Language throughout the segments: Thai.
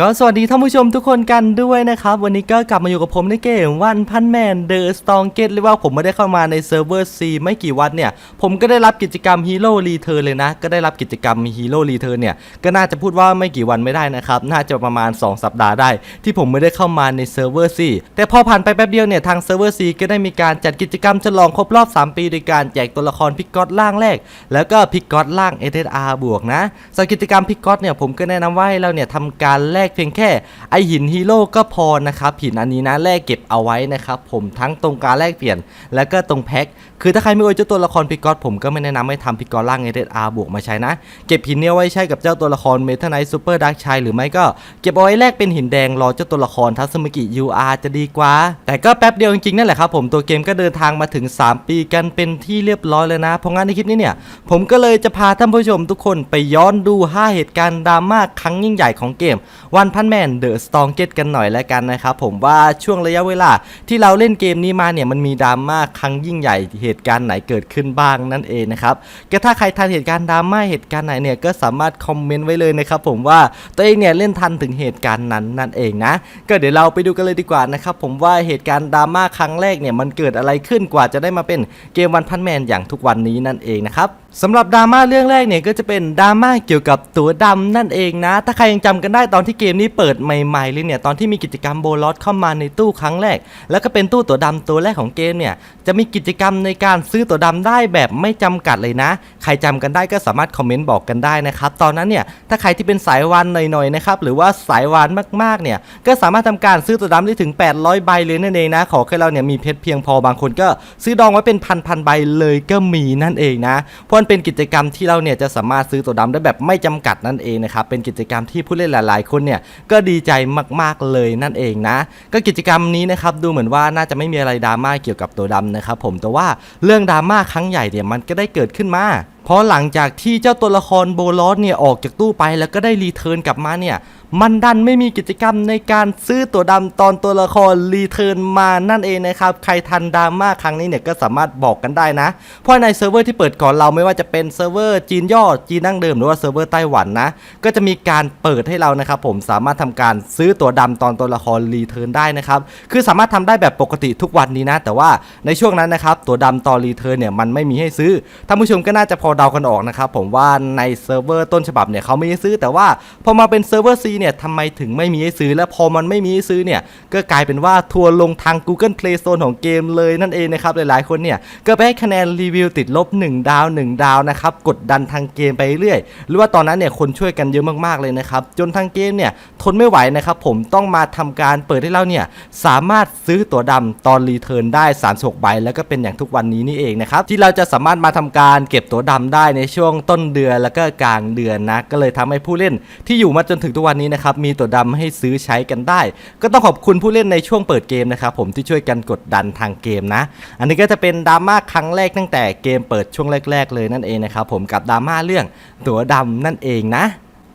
ก็สวัสดีท่านผู้ชมทุกคนกันด้วยนะครับ วันนี้ก็กลับมาอยู่กับผมในเกมวันพันแมนเดอะสตองเกตเรียกว่าผมไม่ได้เข้ามาในเซิร์ฟเวอร์ C ไม่กี่วันเนี่ย ผมก็ได้รับกิจกรรมฮีโร่รีเทิร์นเลยนะ ก็ได้รับกิจกรรมฮีโร่รีเทิร์นเนี่ย ก็น่าจะพูดว่าไม่กี่วันไม่ได้นะครับ น่าจะประมาณ 2 สัปดาห์ได้ ที่ผมไม่ได้เข้ามาในเซิร์ฟเวอร์ C แต่พอผ่านไปแป๊บเดียวเนี่ยทางเซิร์ฟเวอร์ C ก็ได้มีการจัดกิจกรรมฉลองครบรอบ 3 ปีโดยการแจกตัวละครพิกกอตล่างแรก แล้วก็พิกกอตล่าง SSR บวกนะสำหรับกิจกรรมพิกกอตเนี่ยผมก็แนะนำว่าให้เราเนี่ยทำการแลกเพียงแค่ไอหินฮีโร่ก็พอนะครับหินอันนี้นะแลกเก็บเอาไว้นะครับผมทั้งตรงการแลกเปลี่ยน แล้วก็ตรงแพ็คคือถ้าใครไม่โอยเจ้าตัวละครพิกอตผมก็ไม่แนะนำให้ทำพิกอตล่าง SSR บวกมาใช้นะ เก็บหินเนี่ยไว้ใช้กับเจ้าตัวละครเมทัลไนท์ซูเปอร์ดักชัยหรือไม่ก็เก็บเอาไว้แลกเป็นหินแดงรอเจ้าตัวละครทัศมิกิ UR จะดีกว่า แต่ก็แป๊บเดียวจริงๆนั่นแหละครับผมตัวเกมก็เดินทางมาถึง 3 ปีกันเป็นที่เรียบร้อยเลยนะ เพราะงั้นในคลิปนี้เนี่ย ผมก็เลยจะพาท่านผู้ชมทุกคนไปย้อนดู 5 เหตุการณ์ดราม่าครั้งยิ่งใหญ่ของเกม วันพันแมนเดอะสตองเกตกันหน่อยแล้วกันนะครับผมว่าช่วงระยะเวลาที่เราเล่นเกมนี้มาเนี่ยมันมีดราม่าครั้งยิ่งใหญ่เหตุการณ์ไหนเกิดขึ้นบ้างนั่นเองนะครับก็ถ้าใครทันเหตุการณ์ดราม่าเหตุการณ์ไหนเนี่ยก็สามารถคอมเมนต์ไว้เลยนะครับผมว่าตัวเองเนี่ยเล่นทันถึงเหตุการณ์นั้นนั่นเองนะ ก็เดี๋ยวเราไปดูกันเลยดีกว่านะครับผมว่าเหตุการณ์ดราม่าครั้งแรกเนี่ยมันเกิดอะไรขึ้นกว่าจะได้มาเป็นเกมวันพันแมนอย่างทุกวันนี้นั่นเองนะครับ สำหรับดราม่าเรื่องแรกเนี่ยก็จะเป็นดราม่าเกี่ยวกับตัวดำนั่นเองนะ ถ้าใครยังจำกันได้ตอนที่เกมนี้เปิดใหม่ๆเลยเนี่ยตอนที่มีกิจกรรมโบลอสเข้ามาในตู้ครั้งแรก แล้วก็เป็นตู้ตัวดำตัวแรกของเกมเนี่ยจะมีกิจกรรมในการซื้อตัวดำได้แบบไม่จำกัดเลยนะ ใครจำกันได้ก็สามารถคอมเมนต์บอกกันได้นะครับตอนนั้นเนี่ยถ้าใครที่เป็นสายวานหน่อยๆนะครับหรือว่าสายวานมากๆเนี่ยก็สามารถทำการซื้อตัวดำได้ถึง 800 ใบเลยนั่นเองนะขอแค่เราเนี่ยมีเพชรเพียงพอบางคนก็ซื้อดองไว้เป็นพันๆใบเลยก็มีนั่นเองนะเพราะเป็นกิจกรรมที่เราเนี่ยจะสามารถซื้อตัวดำได้แบบไม่จำกัดนั่นเองนะครับเป็นกิจกรรมที่ผู้เล่นหลาย ๆ คนเนี่ยก็ดีใจมากๆเลยนั่นเองนะ ก็กิจกรรมนี้นะครับดูเหมือนว่าน่าจะไม่มีอะไรดราม่าเกี่ยวกับตัวดำนะครับผมแต่ว่าเรื่องดราม่าครั้งใหญ่เนี่ยมันก็ได้เกิดขึ้นมา เพราะหลังจากที่เจ้าตัวละครโบลอสเนี่ยออกจากตู้ไปแล้วก็ได้รีเทิร์นกลับมาเนี่ยมันดันไม่มีกิจกรรมในการซื้อตัวดำตอนตัวละครรีเทิร์นมานั่นเองนะครับ ใครทันดราม่าครั้งนี้เนี่ยก็สามารถบอกกันได้นะ เพราะในเซิร์ฟเวอร์ที่เปิดก่อนเราไม่ว่าจะเป็นเซิร์ฟเวอร์จีนย่อจีนดั้งเดิมหรือว่าเซิร์ฟเวอร์ไต้หวันนะ ก็จะมีการเปิดให้เรานะครับผมสามารถทำการซื้อตัวดำตอนตัวละครรีเทิร์นได้นะครับคือสามารถทำได้แบบปกติทุกวันนี้นะ แต่ว่าในช่วงนั้นนะครับตัวดำตอนรีเทิร์นเนี่ยมันไม่มีให้ซื้อท่านผู้ชมก็น่าจะพอเดากันออกนะครับผมว่าในเซิร์ฟเวอร์ต้นฉบับเนี่ยเขาไม่ให้ซื้อ แต่ว่าพอมาเป็นเซิร์ฟเวอร์ C เนี่ยทำไมถึงไม่มีให้ซื้อ และพอมันไม่มีให้ซื้อเนี่ยก็กลายเป็นว่าทัวร์ลงทาง Google Play Store ของเกมเลยนั่นเองนะครับหลายๆคนเนี่ยก็ไปให้คะแนนรีวิวติดลบ 1 ดาว 1 ดาวนะครับกดดันทางเกมไปเรื่อยหรือว่าตอนนั้นเนี่ยคนช่วยกันเยอะมากๆเลยนะครับจนทางเกมเนี่ยทนไม่ไหวนะครับผมต้องมาทำการเปิดให้เราเนี่ยสามารถซื้อตั๋วดำตอนรีเทิร์นได้36ใบแล้วก็เป็นอย่างทุกวันนี้นี่เองนะครับที่เราจะสามารถมาทำการเก็บตั๋วดำได้ในช่วงต้นเดือนแล้วก็กลางเดือนนะ ก็เลยทำให้ผู้เล่นที่อยู่มาจนถึงทุกวันนี้นะครับมีตัวดำให้ซื้อใช้กันได้ ก็ต้องขอบคุณผู้เล่นในช่วงเปิดเกมนะครับผมที่ช่วยกันกดดันทางเกมนะ อันนี้ก็จะเป็นดราม่าครั้งแรกตั้งแต่เกมเปิดช่วงแรก ๆ เลยนั่นเองนะครับผมกับดราม่าเรื่องตัวดำนั่นเองนะ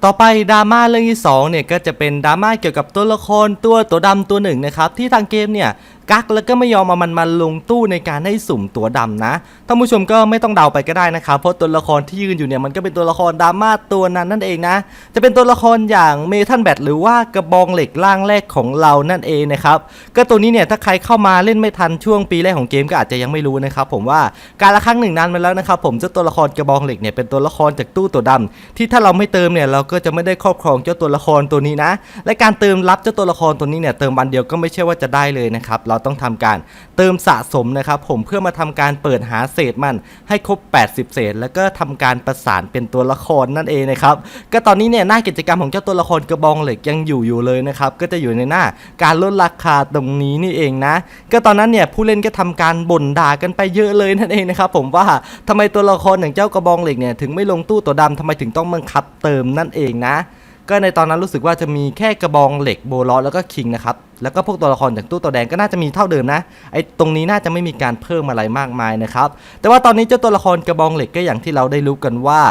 ต่อไปดราม่าเรื่องที่2เนี่ยก็จะเป็นดราม่าเกี่ยวกับตัวละครตัวตัวดำตัวหนึ่งนะครับที่ทางเกมเนี่ย กักแล้วก็ไม่ยอมเอามันมาลงตู้ในการให้สุ่มตัวดำนะท่านผู้ชมก็ไม่ต้องเดาไปก็ได้นะครับเพราะตัวละครที่ยืนอยู่เนี่ยมันก็เป็นตัวละครดราม่าตัวนั้นนั่นเองนะ จะเป็นตัวละครอย่างเมทัลแบทหรือว่ากระบองเหล็กร่างแรกของเรานั่นเองนะครับก็ตัวนี้เนี่ยถ้าใครเข้ามาเล่นไม่ทันช่วงปีแรกของเกมก็อาจจะยังไม่รู้นะครับผมว่าการละครั้งหนึ่งนานมาแล้วนะครับผมเจ้าตัวละครกระบองเหล็กเนี่ยเป็นตัวละครจากตู้ตัวดำที่ถ้าเราไม่เติมเนี่ยเราก็จะไม่ได้ครอบครองเจ้าตัวละครตัวนี้นะ และการเติมรับเจ้าตัวละครตัวนี้เนี่ยเติมวันเดียวก็ไม่ใช่ว่าจะได้เลยนะครับเราต้องทำการเติมสะสมนะครับผมเพื่อมาทำการเปิดหาเศษมันให้ครบ 80 เศษ แล้วก็ทำการประสานเป็นตัวละครนั่นเองนะครับก็ตอนนี้เนี่ยหน้ากิจกรรมของเจ้าตัวละครกระบองเหล็กยังอยู่อยู่เลยนะครับก็จะอยู่ในหน้าการลดราคาตรงนี้นี่เองนะ ก็ตอนนั้นเนี่ยผู้เล่นก็ทำการบ่นด่ากันไปเยอะเลยนั่นเองนะครับผมว่าทำไมตัวละครอย่างเจ้ากระบองเหล็กเนี่ยถึงไม่ลงตู้ตัวดำทำไมถึงต้องบังคับเติมนั่นเองนะ ก็ในตอนนั้นรู้สึกว่าจะมีแค่กระบองเหล็กโบลอสแล้วก็คิงนะครับ แล้วก็พวกตัวละครจากตู้ตัวแดงก็น่าจะมีเท่าเดิมนะ ไอ้ตรงนี้น่าจะไม่มีการเพิ่มอะไรมากมายนะครับ แต่ว่าตอนนี้เจ้าตัวละครกระบองเหล็กก็อย่างที่เราได้รู้กันว่า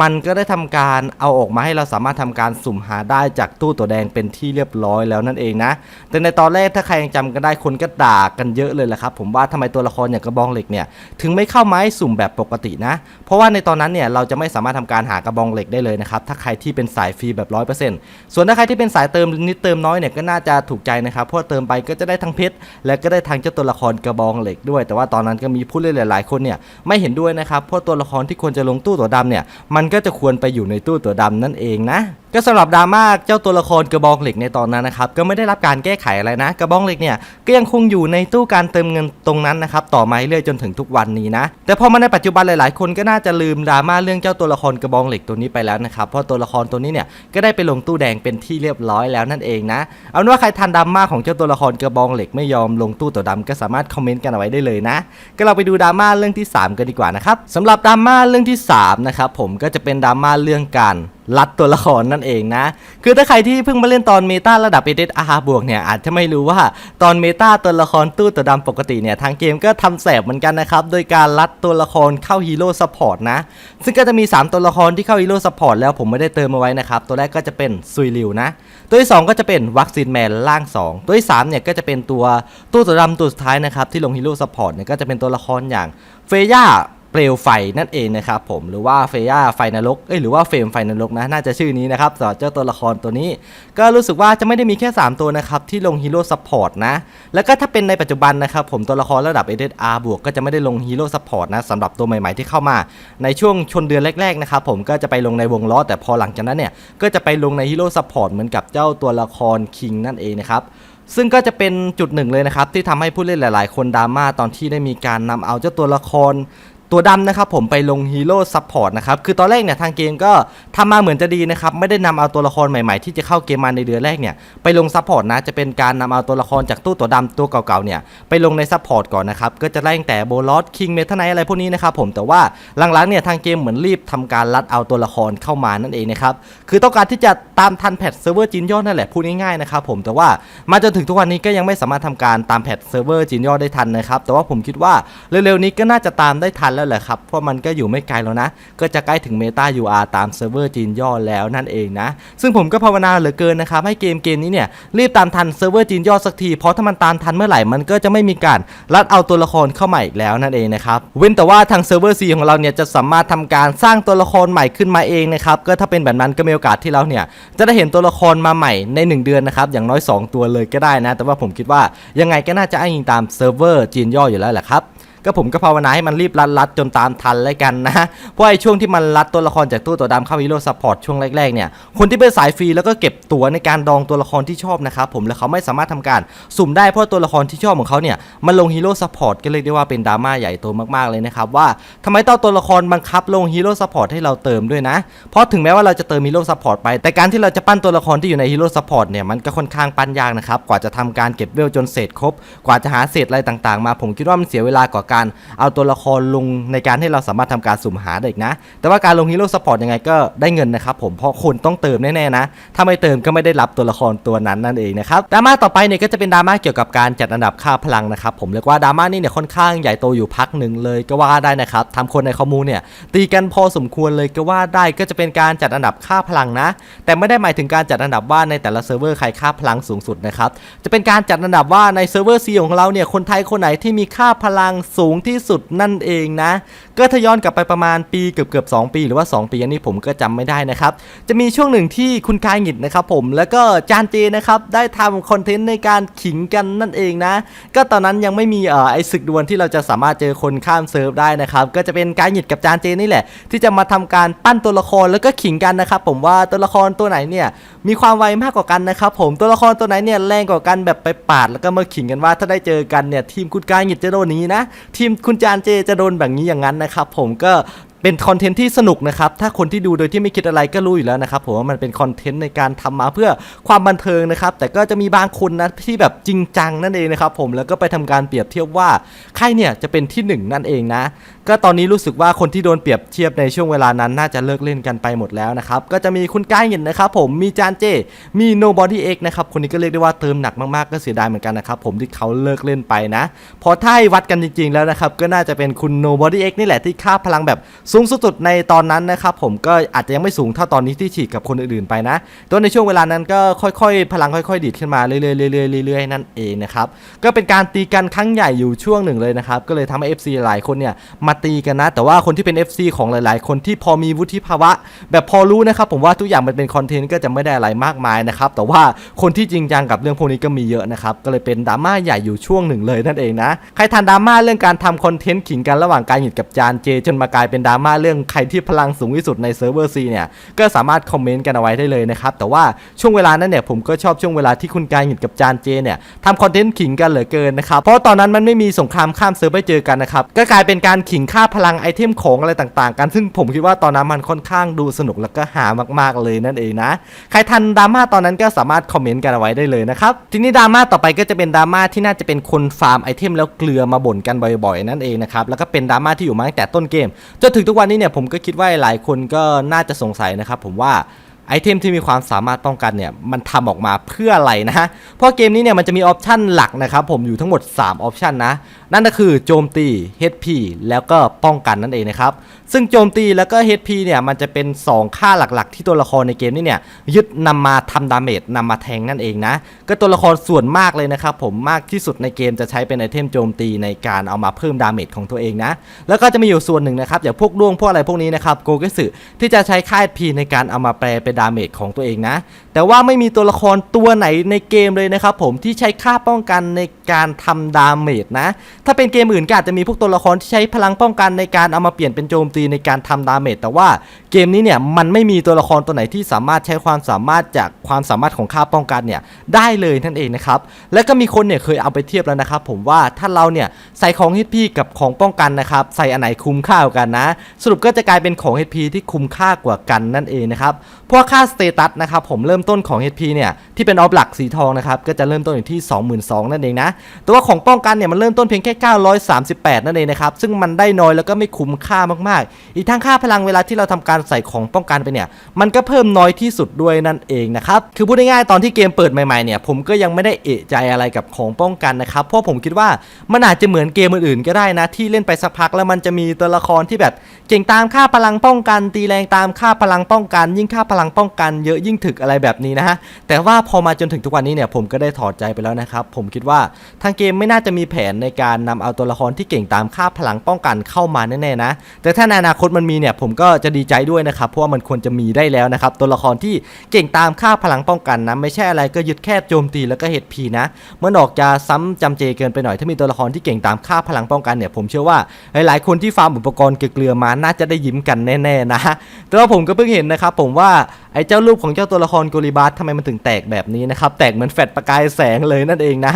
มันก็ได้ทำการเอาออกมาให้เราสามารถทำการสุ่มหาได้จากตู้ตัวแดงเป็นที่เรียบร้อยแล้วนั่นเองนะ แต่ในตอนแรกถ้าใครยังจำกันได้คนก็ด่ากันเยอะเลยแหละครับ ผมว่าทำไมตัวละครอย่างกระบองเหล็กเนี่ยถึงไม่เข้าไม้สุ่มแบบปกตินะ เพราะว่าในตอนนั้นเนี่ยเราจะไม่สามารถทำการหากระบองเหล็กได้เลยนะครับถ้าใครที่เป็นสายฟรีแบบ 100%ส่วนถ้าใครที่เป็นสายเติมนิดเติมน้อยเนี่ยก็น่าจะถูกใจนะครับเพราะเติมไปก็จะได้ทั้งเพชรและก็ได้ทั้งเจ้าตัวละครกระบองเหล็กด้วย แต่ว่าตอนนั้นก็มีผู้เล่นหลาย ๆ คนเนี่ยไม่เห็นด้วยนะครับเพราะตัวละครที่ควรจะลงตู้ตัวดำเนี่ยมัันก็จะควรไปอยู่ในตู้ตัวดำนั่นเองนะก็สำหรับดราม่าเจ้าตัวละครกระบองเหล็กในตอนนั้นนะครับก็ไม่ได้รับการแก้ไขอะไรนะ กระบองเหล็กเนี่ยก็ยังคงอยู่ในตู้การเติมเงินตรงนั้นนะครับต่อมาเรื่อยจนถึงทุกวันนี้นะ แต่พอมาในปัจจุบันหลาย ๆ คนก็น่าจะลืมดราม่าเรื่องเจ้าตัวละครกระบองเหล็กตัวนี้ไปแล้วนะครับเพราะตัวละครตัวนี้เนี่ยก็ได้ไปลงตู้แดงเป็นที่เรียบร้อยแล้วนั่นเองนะเอาเป็นว่าใครทันดราม่าของเจ้าตัวละครกระบองเหล็กไม่ยอมลงตู้ตัวดำก็สามารถคอมเมนต์กันเอาไว้ได้เลยนะ ก็เราไปดูดราม่าเรื่องที่ 3 กันดีกว่านะครับสำหรับดราม่าเรื่องที่3นะครับผมก็จะเป็นดราม่าเรื่องการ ลัดตัวละครนั่นเองนะ คือถ้าใครที่เพิ่งมาเล่นตอนเมตาระดับเอเดอาบวกเนี่ยอาจจะไม่รู้ว่าตอนเมตาตัวละครตู้ตัวดำปกติเนี่ยทางเกมก็ทำแสบเหมือนกันนะครับ โดยการลัดตัวละครเข้าฮีโร่ซัพพอร์ตนะ ซึ่งก็จะมี 3 ตัวละครที่เข้าฮีโร่ซัพพอร์ตแล้วผมไม่ได้เติมมาไว้นะครับ ตัวแรกก็จะเป็นซุยริวนะ ตัวที่ 2 ก็จะเป็นวัคซีนแมนล่าง 2 ตัวที่3เนี่ยก็จะเป็นตัวตู้ตัวดำตัวสุดท้ายนะครับที่ลงฮีโร่ซัพพอร์ตเนี่ยก็จะเป็นตัวละครอย่างเฟย่า เปลวไฟนั่นเองนะครับผมหรือว่าเฟย่าไฟนรกเอ้ยหรือว่าเฟรมไฟนรกนะน่าจะชื่อนี้นะครับสำหรับเจ้าตัวละครตัวนี้ ก็รู้สึกว่าจะไม่ได้มีแค่ 3 ตัวนะครับที่ลงฮีโร่ซัพพอร์ตนะแล้วก็ถ้าเป็นในปัจจุบันนะครับผมตัวละครระดับ a อ r บวกก็จะไม่ได้ลงฮีโร่ซัพพอร์ตนะสำหรับตัวใหม่ๆที่เข้ามา ในช่วงชนเดือนแรกๆนะครับผมก็จะไปลงในวงล้อ แต่พอหลังจากนั้นเนี่ยก็จะไปลงในฮีโร่ซัพพอร์ตเหมือนกับเจ้าตัวละครคิงนั่นเองนะครับซึ่งก็จะเป็นจุดหนึ่งเลยนะครับที่ทำให้ผู้เล่นหลาย ๆ คนดราม่าตอนที่ได้มีการนำเอาเจ้าตัวละคร ตัวดำนะครับผมไปลงฮีโร่ซัพพอร์ตนะครับคือตอนแรกเนี่ยทางเกมก็ทำมาเหมือนจะดีนะครับไม่ได้นำเอาตัวละครใหม่ๆ ที่จะเข้าเกมมาในเดือนแรกเนี่ยไปลงซัพพอร์ตนะจะเป็นการนำเอาตัวละครจากตู้ตัวดำตัวเก่าๆเนี่ยไปลงในซัพพอร์ตก่อนนะครับก็จะไล่ตั้งแต่โบลอสคิงเมทัลไนอะไรพวกนี้นะครับผมแต่ว่าหลังๆเนี่ยทางเกมเหมือนรีบทำการลัดเอาตัวละครเข้ามานั่นเองนะครับคือต้องการที่จะตามทันแพทเซิร์ฟเวอร์จีนย่อนั่นแหละพูดง่ายๆนะครับผมแต่ว่ามาจนถึงทุกวันนี้ก็ยังไม่สามารถทำการตามแพทเซิร์ฟเวอร์จีนย่อได้ทันนะครับแต่ว่าผมคิดว่าเร็วๆนี้ก็น่าจะตามได้ทันแล้วแหละครับ เพราะมันก็อยู่ไม่ไกลแล้วนะ ก็จะใกล้ถึงเมตา UR ตามเซิร์ฟเวอร์จีนย่อแล้วนั่นเองนะ ซึ่งผมก็ภาวนาเหลือเกินนะครับ ให้เกมเกมนี้เนี่ย รีบตามทันเซิร์ฟเวอร์จีนย่อสักที เพราะถ้ามันตามทันเมื่อไหร่มันก็จะไม่มีการรัดเอาตัวละครเข้ามาอีกแล้วนั่นเองนะครับเว้นแต่ว่าทางเซิร์ฟเวอร์ซีของเราเนี่ยจะสามารถทำการสร้างตัวละครใหม่ขึ้นมาเองนะครับก็ถ้าเป็นแบบนั้นก็มีโอกาสที่เราเนี่ยจะได้เห็นตัวละครมาใหม่ใน 1 เดือนนะครับอย่างน้อย 2 ตัวเลยก็ได้นะ แต่ว่าผมคิดว่ายังไงก็น่าจะอ้างอิงตามเซิร์ฟเวอร์จีนย่ออยู่แล้วแหละครับ ก็ผมก็ภาวนาให้มันรีบรัดรัดจนตามทันแล้วกันนะ เพราะไอ้ช่วงที่มันรัดตัวละครจากตู้ตัวดำเข้าฮีโร่ซัพพอร์ตช่วงแรกๆเนี่ย คนที่เป็นสายฟรีแล้วก็เก็บตั๋วในการดองตัวละครที่ชอบนะครับผมแล้วเขาไม่สามารถทำการสุ่มได้เพราะตัวละครที่ชอบของเขาเนี่ยมันลงฮีโร่ซัพพอร์ตก็เลยกได้ว่าเป็นดราม่าใหญ่โตมากๆเลยนะครับว่าทำไมต้องตัวละครบังคับลงฮีโร่ซัพพอร์ตให้เราเติมด้วยนะ เพราะถึงแม้ว่าเราจะเติมฮีโร่ซัพพอร์ตไป แต่การที่เราจะปั้นตัวละครที่อยู่ในฮีโร่ซัพพอร์ตเนี่ยมันก็ค่อนข้างปั้นยากนะครับกว่าจะทำการเก็บเวลจนเสร็จครบ กว่าจะหาเศษอะไรต่างๆ มาผมคิดว่ามันเสียเวลากว่าการเอาตัวละครลงในการให้เราสามารถทำการสุ่มหาได้อีกนะ แต่ว่าการลงฮีโร่ซัพพอร์ตยังไงก็ได้เงินนะครับผมเพราะคนต้องเติมแน่ๆนะ ถ้าไม่เติมก็ไม่ได้รับตัวละครตัวนั้นนั่นเองนะครับดราม่าต่อไปเนี่ยก็จะเป็นดราม่าเกี่ยวกับการจัดอันดับค่าพลังนะครับผมเรียกว่าดราม่านี่เนี่ยค่อนข้างใหญ่โตอยู่พักหนึ่งเลยก็ว่าได้นะครับทำคนในคอมมูเนี่ยตีกันพอสมควรเลยก็ว่าได้ก็จะเป็นการจัดอันดับค่าพลังนะ แต่ไม่ได้หมายถึงการจัดอันดับว่าในแต่ละเซิร์ฟเวอร์ใครค่าพลังสูงสุดนะครับจะเป็นการจัดอันดับว่าในเซิร์ฟเวอร์ซีของเราเนี่ยคนไทยคนไหนที่มีค่าพลังสููงที่สุดนั่นเองนะ ก็ถ้าย้อนกลับไปประมาณปีเกือบเกือบๆ2ปี หรือว่า 2 ปีอันนี้ผมก็จำไม่ได้นะครับ จะมีช่วงหนึ่งที่คุณกายหงิดนะครับผมแล้วก็จานเจนะครับได้ทำคอนเทนต์ในการขิงกันนั่นเองนะ ก็ตอนนั้นยังไม่มีเอ่อไอศึกดวลที่เราจะสามารถเจอคนข้ามเซิร์ฟได้นะครับก็จะเป็นกายหงิดกับจานเจนี่แหละ ที่จะมาทำการปั้นตัวละครแล้วก็ขิงกันนะครับผมว่าตัวละครตัวไหนเนี่ยมีความไวมากกว่ากันนะครับผมตัวละครตัวไหนเนี่ยแรงกว่ากันแบบไปปาดแล้วก็มาขิงกันว่าถ้าได้เจอกันเนี่ยทีมคุณกายหงิดจะโดนนี้นะ ทีมคุณจานเจจะโดนแบบนี้อย่างนั้นนะครับผมก็ เป็นคอนเทนต์ที่สนุกนะครับ ถ้าคนที่ดูโดยที่ไม่คิดอะไรก็รู้อยู่แล้วนะครับผมว่ามันเป็นคอนเทนต์ในการทำมาเพื่อความบันเทิงนะครับ แต่ก็จะมีบางคนนะที่แบบจริงจังนั่นเองนะครับผม แล้วก็ไปทำการเปรียบเทียบว่าใครเนี่ยจะเป็นที่หนึ่งนั่นเองนะ ก็ตอนนี้รู้สึกว่าคนที่โดนเปรียบเทียบในช่วงเวลานั้นน่าจะเลิกเล่นกันไปหมดแล้วนะครับ ก็จะมีคุณก้ายเห็นนะครับผม มีจานเจ มี Nobody X นะครับ คนนี้ก็เรียกได้ว่าเติมหนักมากๆ ก็เสียดายเหมือนกันนะครับผมที่เขาเลิกเล่นไปนะ พอถ้าให้วัดกันจริง ๆ แล้วนะครับ ก็น่าจะเป็นคุณ Nobody X นี่แหละที่ค่าพลังแบบสูงสุดในตอนนั้นนะครับผมก็อาจจะยังไม่สูงเท่าตอนนี้ที่ฉีดกับคนอื่นๆไปนะตัวในช่วงเวลานั้นก็ค่อยๆ พลังค่อยๆดีดขึ้นมาเรื่อยๆเรื่อยๆนั่นเองนะครับก็เป็นการตีกันครั้งใหญ่อยู่ช่วงหนึ่งเลยนะครับก็เลยทำให้ FC หลายคนเนี่ยมาตีกันนะ แต่ว่าคนที่เป็น FC ของหลาย ๆ คนที่พอมีวุฒิภาวะ แบบพอรู้นะครับผมว่าทุกอย่างมันเป็นคอนเทนต์ก็จะไม่ได้อะไรมากมายนะครับแต่ว่าคนที่จริงจังกับเรื่องพวกนี้ก็มีเยอะนะครับก็เลยเป็นดราม่าใหญ่อยู่ช่วงหนึ่งเลยนั่นเองนะใครทันดราม่าเรื่องการทำคอนเทนต์ขิงกันระหว่างการหยิดกับจานเจ จนมากลายเป็นดราม่าเรื่องใครที่พลังสูงที่สุดในเซิร์ฟเวอร์ซีเนี่ยก็สามารถคอมเมนต์กันเอาไว้ได้เลยนะครับแต่ว่าช่วงเวลานั้นเนี่ยผมก็ชอบช่วงเวลาที่คุณการหยิดกับจานเจเนี่ยทำคอนเทนต์ขิงกันเหลือเกินนะครับเพราะตอนนั้นมันไม่มีสงครามข้ามเซิร์ฟไปเจอกันนะครับก็กลายเป็นการขิงค่าพลังไอเทมของอะไรต่างๆ กัน ซึ่งผมคิดว่าตอนนั้นมันค่อนข้างดูสนุกแล้วก็หามากๆเลยนั่นเองนะใครทันดราม่าตอนนั้นก็สามารถคอมเมนต์กันเอาไว้ได้เลยนะครับทีนี้ดราม่าต่อไปก็จะเป็นดราม่าที่น่าจะเป็นคนฟาร์มไอเทมแล้วเกลือมาบ่นกันบ่อยๆ นั่นเองนะครับแล้วก็เป็นดราม่าที่อยู่มาตั้งแต่ต้นเกมจนถึงทุกวันนี้เนี่ยผมก็คิดว่าหลายคนก็น่าจะสงสัยนะครับผมว่าไอเทมที่มีความสามารถป้องกันเนี่ยมันทำออกมาเพื่ออะไรนะฮะเพราะเกมนี้เนี่ยมันจะมีออปชันหลักนะครับผมอยู่ทั้งหมด3ออปชันนะ นั่นก็คือโจมตี HP แล้วก็ป้องกันนั่นเองนะครับ ซึ่งโจมตีแล้วก็ HP เนี่ยมันจะเป็น 2 ค่าหลักๆ ที่ตัวละครในเกมนี้เนี่ยยึดนำมาทำดาเมจนำมาแทงนั่นเองนะ ก็ตัวละครส่วนมากเลยนะครับผมมากที่สุดในเกมจะใช้เป็นไอเทมโจมตีในการเอามาเพิ่มดาเมจของตัวเองนะ แล้วก็จะมีอยู่ส่วนหนึ่งนะครับอย่างพวกด้วงพวกอะไรพวกนี้นะครับโกเกสึที่จะใช้ค่า HP ในการเอามาแปลเป็นดาเมจของตัวเองนะ แต่ว่าไม่มีตัวละครตัวไหนในเกมเลยนะครับผมที่ใช้ค่าป้องกันในการทำดาเมจนะ ถ้าเป็นเกมอื่นก็อาจจะมีพวกตัวละครที่ใช้พลังป้องกันในการเอามาเปลี่ยนเป็นโจมตีในการทำดาเมจแต่ว่าเกมนี้เนี่ยมันไม่มีตัวละครตัวไหนที่สามารถใช้ความสามารถจากความสามารถของค่าป้องกันเนี่ยได้เลยนั่นเองนะครับและก็มีคนเนี่ยเคยเอาไปเทียบแล้วนะครับผมว่าถ้าเราเนี่ยใส่ของ HP กับของป้องกันนะครับใส่อันไหนคุ้มค่ากว่ากันนะ สรุปก็จะกลายเป็นของ HP ที่คุ้มค่ากว่ากันนั่นเองนะครับเพราะค่าสเตตัสนะครับผมเริ่มต้นของ HP เนี่ยที่เป็นออฟหลักสีทองนะครับก็จะเริ่มต้นอยู่ที่ 22,000นั่นเองนะแต่ว่าของป้องกันเนี่ยมันเริ่มต้นเพียงแค่938 นั่นเองนะครับ ซึ่งมันได้น้อยแล้วก็ไม่คุ้มค่ามากๆ อีกทั้งค่าพลังเวลาที่เราทำการใส่ของป้องกันไปเนี่ย มันก็เพิ่มน้อยที่สุดด้วยนั่นเองนะครับ คือพูดง่ายๆตอนที่เกมเปิดใหม่ๆเนี่ย ผมก็ยังไม่ได้เอะใจอะไรกับของป้องกันนะครับ เพราะผมคิดว่ามันอาจจะเหมือนเกมอื่นๆก็ได้นะ ที่เล่นไปสักพักแล้วมันจะมีตัวละครที่แบบเก่งตามค่าพลังป้องกัน ตีแรงตามค่าพลังป้องกัน ยิ่งค่าพลังป้องกันเยอะยิ่งถึกอะไรแบบนี้นะฮะ แต่ว่าพอมาจนถึงทุกวันนี้เนี่ยผมก็ได้ถอดใจไปแล้วนะครับ ผมคิดว่าทางเกมไม่น่าจะมีแผนในการนำเอาตัวละครที่เก่งตามค่าพลังป้องกันเข้ามาแน่ๆนะ แต่ถ้าในอนาคตมันมีเนี่ยผมก็จะดีใจด้วยนะครับเพราะว่ามันควรจะมีได้แล้วนะครับตัวละครที่เก่งตามค่าพลังป้องกันนะไม่ใช่อะไรก็ยึดแค่โจมตีแล้วก็เฮดพีนะเมันออกจะซ้ำจำเจเกินไปหน่อยถ้ามีตัวละครที่เก่งตามค่าพลังป้องกันเนี่ยผมเชื่อว่าหลายๆคนที่ฟาร์มอุปกรณ์เกลือมาน่าจะได้ยิ้มกันแน่ๆนะแต่ว่าผมก็เพิ่งเห็นนะครับผมว่าไอ้เจ้ารูปของเจ้าตัวละครโกลิบาสทำไมมันถึงแตกแบบนี้นะครับ แตกเหมือนแฟดประกายแสงเลยนั่นเองนะ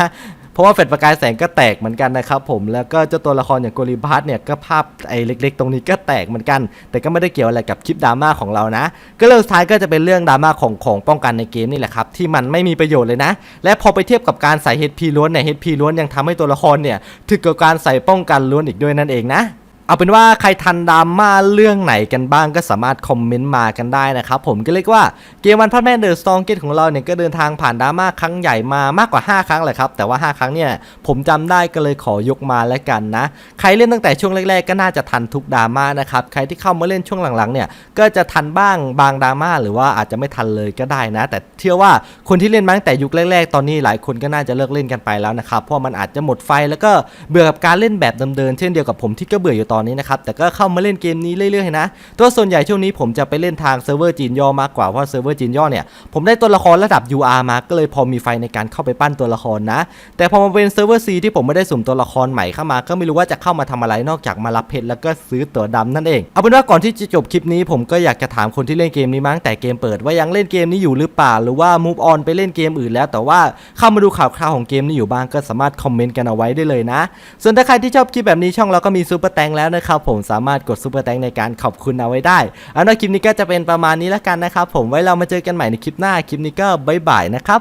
เพราะว่าเฟดประกายแสงก็แตกเหมือนกันนะครับผมแล้วก็เจ้าตัวละครอย่างโกลิบาสเนี่ยก็ภาพไอ้เล็ก ๆ ตรงนี้ก็แตกเหมือนกัน แต่ก็ไม่ได้เกี่ยวอะไรกับคลิปดราม่าของเรานะ ก็เรื่องสุดท้ายก็จะเป็นเรื่องดราม่าของของป้องกันในเกมนี่แหละครับที่มันไม่มีประโยชน์เลยนะ และพอไปเทียบกับการใส่ HP ล้วนเนี่ย HP ล้วนยังทำให้ตัวละครเนี่ยถึกกับการใส่ป้องกันล้วนอีกด้วยนั่นเองนะ เอาเป็นว่าใครทันดราม่าเรื่องไหนกันบ้างก็สามารถคอมเมนต์มากันได้นะครับผมก็เรียกว่าเกมวันพัดแม่เดอะสตองเกตของเราเนี่ยก็เดินทางผ่านดราม่าครั้งใหญ่มามากกว่า 5 ครั้งเลยครับ แต่ว่า 5 ครั้งเนี่ยผมจำได้ก็เลยขอยกมาแล้วกันนะ ใครเล่นตั้งแต่ช่วงแรกๆ ก็น่าจะทันทุกดราม่านะครับ ใครที่เข้ามาเล่นช่วงหลังๆเนี่ยก็จะทันบ้างบางดราม่าหรือว่าอาจจะไม่ทันเลยก็ได้นะ แต่เชื่อว่าคนที่เล่นมาตั้งแต่ยุคแรกๆ ตอนนี้หลายคนก็น่าจะเลิกเล่นกันไปแล้วนะครับเพราะมันอาจจะหมดไฟแล้วก็เบื่อกับการเล่นแบบเดิมๆเช่นเดียวกับผมที่ก็เบื่ออยู่ตอนนี้นะครับ แต่ก็เข้ามาเล่นเกมนี้เรื่อยๆนะตัวส่วนใหญ่ช่วงนี้ผมจะไปเล่นทางเซิร์ฟเวอร์จีนย่อมากกว่า เพราะเซิร์ฟเวอร์จีนย่อเนี่ย ผมได้ตัวละครระดับ UR มา ก็เลยพอมีไฟในการเข้าไปปั้นตัวละครนะ แต่พอมาเป็นเซิร์ฟเวอร์ C ที่ผมไม่ได้สุ่มตัวละครใหม่เข้ามา ก็ไม่รู้ว่าจะเข้ามาทำอะไรนอกจากมารับเพชรแล้วก็ซื้อตัวดำนั่นเอง เอาเป็นว่าก่อนที่จะจบคลิปนี้ ผมก็อยากจะถามคนที่เล่นเกมนี้มั้งแต่เกมเปิดว่ายังเล่นเกมนี้อยู่หรือเปล่าหรือว่า move on ไปเล่นเกมอื่นแล้ว แต่ว่าเข้ามาดูข่าวคราวของเกมนี้อยู่บ้างก็สามารถคอมเมนต์กันเอาไว้ได้เลยนะ ส่วนถ้าใครที่ชอบคลิปแบบนี้ช่องเราก็มีซูเปอร์แตงแล้วนะครับผมสามารถกดซุปเปอร์แตงในการขอบคุณเอาไว้ได้เอาเป็นว่าคลิปนี้ก็จะเป็นประมาณนี้แล้วกันนะครับผมไว้เรามาเจอกันใหม่ในคลิปหน้าคลิปนี้ก็บ๊ายบายนะครับ